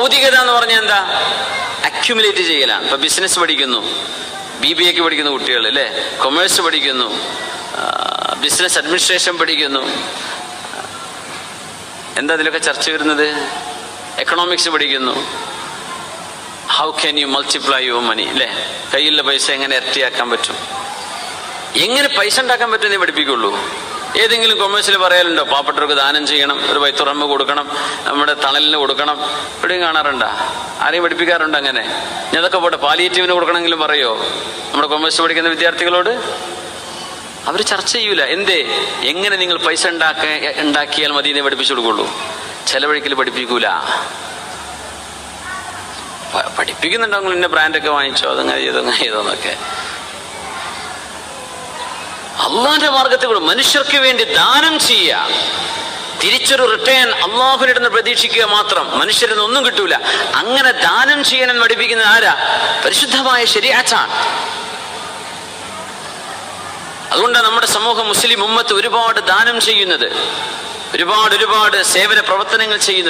ഭൗതികത എന്ന് പറഞ്ഞാൽ എന്താ? അക്യുമുലേറ്റ് ചെയ്യലാണ് ഇപ്പൊ ബിസിനസ് പഠിക്കുന്നു. ബി ബി എക്ക് പഠിക്കുന്ന കുട്ടികൾ അല്ലേ? കൊമേഴ്സ് പഠിക്കുന്നു. ബിസിനസ് അഡ്മിനിസ്ട്രേഷൻ പഠിക്കുന്നു. എന്താ അതിലൊക്കെ ചർച്ച വരുന്നത്? എക്കണോമിക്സ് പഠിക്കുന്നു. How can you multiply your money അല്ലേ? കയ്യിലുള്ള പൈസ എങ്ങനെ ഇരട്ടിയാക്കാൻ പറ്റും? എങ്ങനെ പൈസ ഉണ്ടാക്കാൻ പറ്റുമെന്നേ പഠിപ്പിക്കുള്ളൂ. ഏതെങ്കിലും കൊമേഴ്സിൽ പറയാലുണ്ടോ? പാവപ്പെട്ടവർക്ക് ദാനം ചെയ്യണം ഒരു വൈത്തുറമ്പ് കൊടുക്കണം നമ്മുടെ തണലിന് കൊടുക്കണം. എവിടെയും കാണാറുണ്ടോ? ആരെയും പഠിപ്പിക്കാറുണ്ട് അങ്ങനെ? ഞാൻ അതൊക്കെ പോട്ടെ പാലിയേറ്റീവിന് കൊടുക്കണമെങ്കിലും പറയോ? നമ്മുടെ കൊമേഴ്സ് പഠിക്കുന്ന വിദ്യാർത്ഥികളോട്? അവർ ചർച്ച ചെയ്യൂല. എന്തേ? എങ്ങനെ നിങ്ങൾ പൈസ ഉണ്ടാക്ക ഉണ്ടാക്കിയാൽ മതി എന്നെ പഠിപ്പിച്ചു കൊടുക്കുള്ളൂ. ചെലവഴിക്കൽ പഠിപ്പിക്കൂല. പഠിപ്പിക്കുന്നുണ്ടോ നിങ്ങൾ ഇന്ന ബ്രാൻഡൊക്കെ വാങ്ങിച്ചോ? അതങ്ങനെ ചെയ്തോ അങ്ങനെ ചെയ്തോ എന്നൊക്കെ. അള്ളാന്റെ മാർഗത്തിൽ കൂടെ മനുഷ്യർക്ക് വേണ്ടി ദാനം ചെയ്യുക. തിരിച്ചൊരു റിട്ടേൺ അള്ളാഹുനിടുന്ന് പ്രതീക്ഷിക്കുക മാത്രം. മനുഷ്യരിൽ നിന്ന് ഒന്നും കിട്ടൂല. അങ്ങനെ ദാനം ചെയ്യാനെന്ന് പഠിപ്പിക്കുന്നത് ആരാ? പരിശുദ്ധമായ ശരിയാച്ചാണ് അതുകൊണ്ടാണ് നമ്മുടെ സമൂഹം മുസ്ലിം ഉമ്മത്ത് ഒരുപാട് ദാനം ചെയ്യുന്നത്. ഒരുപാട് ഒരുപാട് സേവന പ്രവർത്തനങ്ങൾ ചെയ്യുന്നത്.